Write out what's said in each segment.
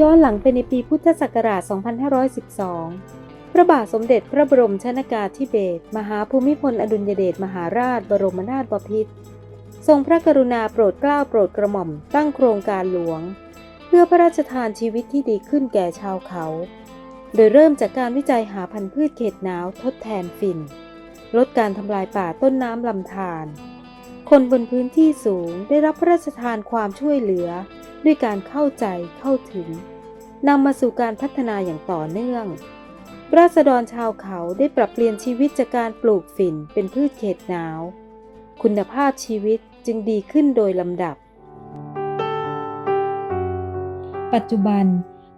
ย้อนหลังไปในปีพุทธศักราช 2512 พระบาทสมเด็จพระบรมชนากาธิเบศรมหาภูมิพลอดุลยเดชมหาราชบรมนาถบพิตรทรงพระกรุณาโปรดเกล้าโปรดกระหม่อมตั้งโครงการหลวง เพื่อพระราชทานชีวิตที่ดีขึ้นแก่ชาวเขา โดยเริ่มจากการวิจัยหาพันธุ์พืชเขตหนาวทดแทนฝิ่น ลดการทำลายป่าต้นน้ำลำธารคนบนพื้นที่สูงได้รับพระราชทานความช่วยเหลือ ด้วยการเข้าใจเข้าถึงนำมาสู่การพัฒนาอย่างต่อเนื่อง ราษฎรชาวเขาได้ปรับเปลี่ยนชีวิตจากการปลูกฝิ่นเป็นพืชเขตหนาว คุณภาพชีวิตจึงดีขึ้นโดยลำดับ ปัจจุบัน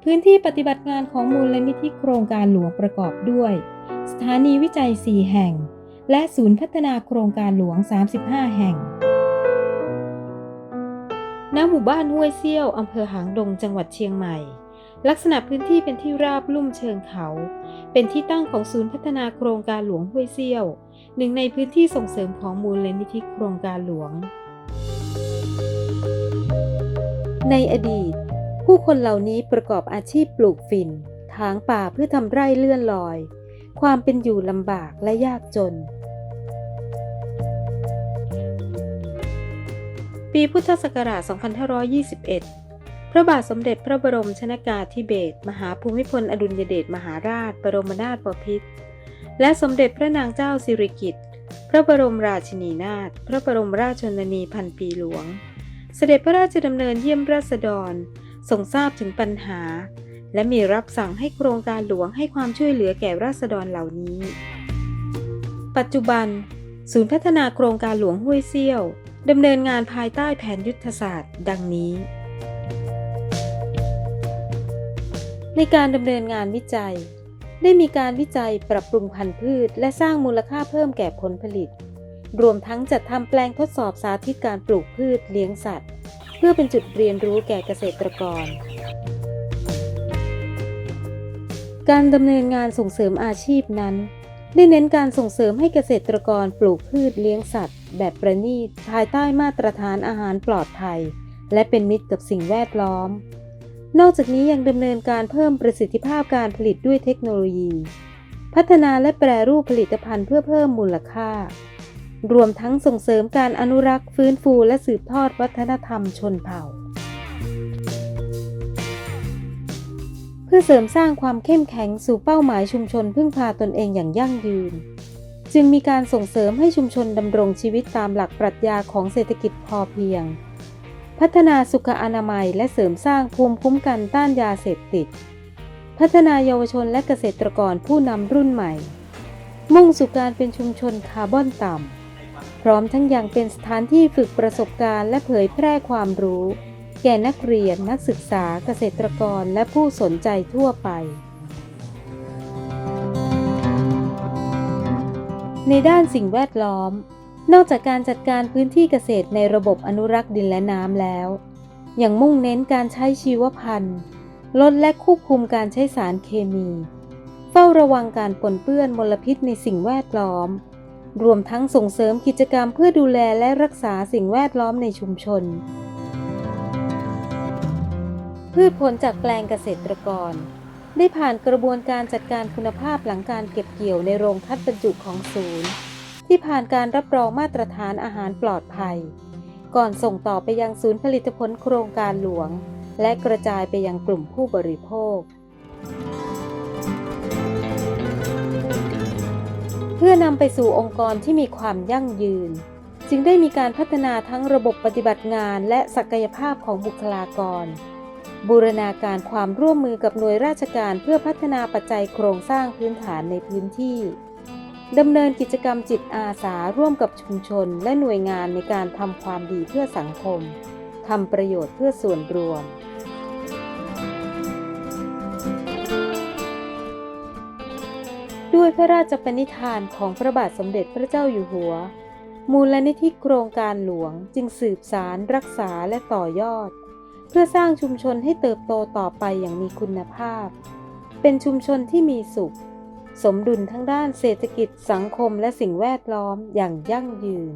พื้นที่ปฏิบัติงานของมูลนิธิโครงการหลวงประกอบด้วย สถานีวิจัย 4 แห่ง และศูนย์พัฒนาโครงการหลวง 35 แห่ง ณ หมู่บ้านห้วยเซี่ยวอำเภอหางดงจังหวัดเชียงใหม่ ลักษณะพื้นที่เป็นที่ราบลุ่มเชิงเขา เป็นที่ตั้งของศูนย์พัฒนาโครงการหลวงห้วยเซี่ยว หนึ่งในพื้นที่ส่งเสริมของมูลนิธิโครงการหลวง ในอดีต ผู้คนเหล่านี้ประกอบอาชีพปลูกฝิ่นถางป่าเพื่อทำไร่เลื่อนลอย ความเป็นอยู่ลำบากและยากจน ปีพุทธศักราช 2521 พระบาทสมเด็จพระบรมชนากาธิเบศรมหาภูมิพลอดุลยเดชมหาราช บรมนาถบพิตรและสมเด็จพระนางเจ้าสิริกิติ์พระบรมราชินีนาถพระบรมราชชนนีพันปีหลวง เสด็จพระราชดำเนินเยี่ยมราษฎรทรงทราบถึงปัญหา และมีรับสั่งให้โครงการหลวงให้ความช่วยเหลือแก่ราษฎรเหล่านี้ ปัจจุบัน ศูนย์พัฒนาโครงการหลวงห้วยเซี่ยว ดำเนินงานภายใต้แผนยุทธศาสตร์ ดังนี้ ในการดำเนินงานวิจัย ได้มีการวิจัยปรับปรุงพันธุ์พืช และสร้างมูลค่าเพิ่มแก่ผลผลิต รวมทั้งจัดทำแปลงทดสอบสาธิตการปลูกพืชเลี้ยงสัตว์ เพื่อเป็นจุดเรียนรู้แก่เกษตรกร การดำเนินงานส่งเสริมอาชีพนั้น ได้เน้นการส่งเสริมให้เกษตรกรปลูกพืชเลี้ยงสัตว์ แบบประณีตภายใต้มาตรฐานอาหารปลอดภัย และเป็นมิตรกับสิ่งแวดล้อม นอกจากนี้ยังดำเนินการเพิ่มประสิทธิภาพการผลิตด้วยเทคโนโลยี พัฒนาและแปรรูปผลิตภัณฑ์เพื่อเพิ่มมูลค่า รวมทั้งส่งเสริมการอนุรักษ์ ฟื้นฟูและสืบทอดวัฒนธรรมชนเผ่า พื่อเสริมสร้างความเข้มแข็งสู่เป้าหมายชุมชนพึ่งพาตนเองอย่างยั่งยืน จึงมีการส่งเสริมให้ชุมชนดำรงชีวิตตามหลักปรัชญาของเศรษฐกิจพอเพียง พัฒนาสุขอนามัยและเสริมสร้างภูมิคุ้มกันต้านยาเสพติด พัฒนาเยาวชนและเกษตรกรผู้นำรุ่นใหม่ มุ่งสู่การเป็นชุมชนคาร์บอนต่ำพร้อมทั้งยังเป็นสถานที่ฝึกประสบการณ์และเผยแพร่ความรู้ แก่นักเรียนนักศึกษาเกษตรกรและผู้สนใจทั่วไป ในด้านสิ่งแวดล้อม นอกจากการจัดการพื้นที่เกษตรในระบบอนุรักษ์ดินและน้ำแล้ว ยังมุ่งเน้นการใช้ชีวพันธุ์ ลดและควบคุมการใช้สารเคมี เฝ้าระวังการปนเปื้อนมลพิษในสิ่งแวดล้อม รวมทั้งส่งเสริมกิจกรรมเพื่อดูแลและรักษาสิ่งแวดล้อมในชุมชน พืชผลจากแปลงเกษตรกร ได้ผ่านกระบวนการจัดการคุณภาพหลังการเก็บเกี่ยวในโรงคัดบรรจุของศูนย์ ที่ผ่านการรับรองมาตรฐานอาหารปลอดภัย ก่อนส่งต่อไปยังศูนย์ผลิตผลโครงการหลวง และกระจายไปยังกลุ่มผู้บริโภค เพื่อนำไปสู่องค์กรที่มีความยั่งยืน จึงได้มีการพัฒนาทั้งระบบปฏิบัติงานและศักยภาพของบุคลากร บูรณาการความร่วมมือกับหน่วยราชการเพื่อพัฒนาปัจจัยโครงสร้างพื้นฐานในพื้นที่ดำเนินกิจกรรมจิตอาสาร่วมกับชุมชน และหน่วยงานในการทำความดีเพื่อสังคมทำประโยชน์เพื่อส่วนรวม ด้วยพระราชปณิธานของพระบาทสมเด็จพระเจ้าอยู่หัว มูลนิธิโครงการหลวงจึงสืบสารรักษาและต่อยอด พื่อสร้างชุมชนให้เติบโตต่อไปอย่างมีคุณภาพ เป็นชุมชนที่มีสุข สมดุลทั้งด้านเศรษฐกิจสังคมและสิ่งแวดล้อมอย่างยั่งยืน